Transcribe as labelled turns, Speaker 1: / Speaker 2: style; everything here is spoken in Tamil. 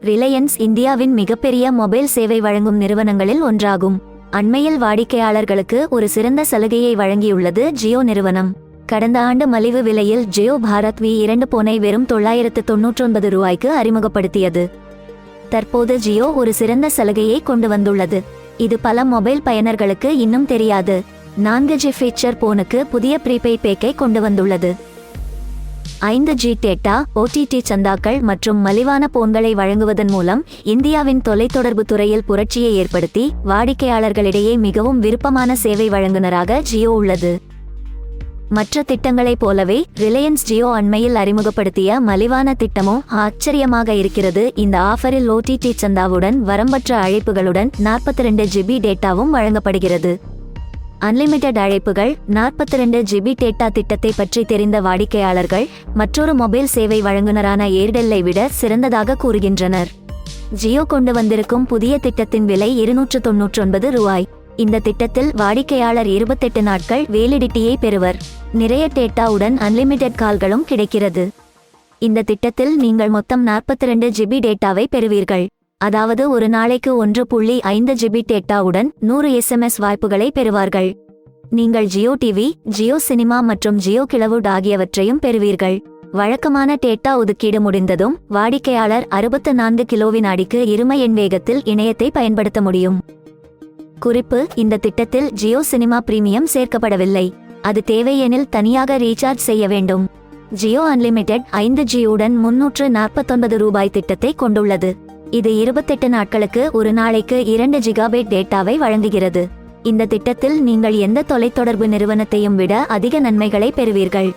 Speaker 1: ரிலையன்ஸ் இந்தியாவின் மிகப்பெரிய மொபைல் சேவை வழங்கும் நிறுவனங்களில் ஒன்றாகும். அண்மையில் வாடிக்கையாளர்களுக்கு ஒரு சிறந்த சலுகையை வழங்கியுள்ளது ஜியோ நிறுவனம். கடந்த ஆண்டு மலிவு விலையில் ஜியோ பாரத் வி இரண்டு போனை வெறும் தொள்ளாயிரத்து தொன்னூற்றொன்பது ரூபாய்க்கு அறிமுகப்படுத்தியது. தற்போது ஜியோ ஒரு சிறந்த சலுகையை கொண்டு வந்துள்ளது. இது பல மொபைல் பயனர்களுக்கு இன்னும் தெரியாது. நான்கு ஜி ஃபீச்சர் போனுக்கு புதிய ப்ரீபெய்ட் பேக்கை கொண்டு வந்துள்ளது. ஐந்து ஜி டேட்டா ஓடிடி சந்தாக்கள் மற்றும் மலிவான போன்களை வழங்குவதன் மூலம் இந்தியாவின் தொலைத்தொடர்பு துறையில் புரட்சியை ஏற்படுத்தி வாடிக்கையாளர்களிடையே மிகவும் விருப்பமான சேவை வழங்குனராக ஜியோ உள்ளது. மற்ற திட்டங்களைப் போலவே ரிலையன்ஸ் ஜியோ அண்மையில் அறிமுகப்படுத்திய மலிவான திட்டமும் ஆச்சரியமாக இருக்கிறது. இந்த ஆஃபரில் ஓடிடி சந்தாவுடன் வரம்பற்ற அழைப்புகளுடன் நாற்பத்தி ரெண்டு ஜிபி டேட்டாவும் வழங்கப்படுகிறது. அன்லிமிட்டெட் அழைப்புகள் நாற்பத்தி ரெண்டு ஜிபி டேட்டா திட்டத்தை பற்றி தெரிந்த வாடிக்கையாளர்கள் மற்றொரு மொபைல் சேவை வழங்குனரான ஏர்டெல்லை விட சிறந்ததாக கூறுகின்றனர். ஜியோ கொண்டு வந்திருக்கும் புதிய திட்டத்தின் விலை இருநூற்று தொன்னூற்றொன்பது ரூபாய். இந்த திட்டத்தில் வாடிக்கையாளர் இருபத்தெட்டு நாட்கள் வேலிடிட்டியை பெறுவர். நிறைய டேட்டாவுடன் அன்லிமிட்டெட் கால்களும் கிடைக்கிறது. இந்த திட்டத்தில் நீங்கள் மொத்தம் நாற்பத்தி ரெண்டு ஜிபி டேட்டாவை பெறுவீர்கள். அதாவது ஒரு நாளைக்கு ஒன்று புள்ளி ஐந்து ஜிபி டேட்டாவுடன் நூறு எஸ்எம்எஸ் வாய்ப்புகளை பெறுவார்கள். நீங்கள் ஜியோ டிவி ஜியோ சினிமா மற்றும் ஜியோ கிளவுட் ஆகியவற்றையும் பெறுவீர்கள். வழக்கமான டேட்டா ஒதுக்கீடு முடிந்ததும் வாடிக்கையாளர் அறுபத்து நான்கு கிலோவின் அடிக்கு இரும எண் வேகத்தில் இணையத்தை பயன்படுத்த முடியும். குறிப்பு இந்த திட்டத்தில் ஜியோ சினிமா பிரீமியம் சேர்க்கப்படவில்லை. அது தேவையெனில் தனியாக ரீசார்ஜ் செய்ய வேண்டும். ஜியோ அன்லிமிட்டெட் ஐந்து ஜியுடன் முன்னூற்று நாற்பத்தொன்பது ரூபாய் திட்டத்தை கொண்டுள்ளது. இது இருபத்தெட்டு நாட்களுக்கு ஒரு நாளைக்கு இரண்டு ஜிகாபைட் டேட்டாவை வழங்குகிறது. இந்த திட்டத்தில் நீங்கள் எந்த தொலைத்தொடர்பு நிறுவனத்தையும் விட அதிக நன்மைகளை பெறுவீர்கள்.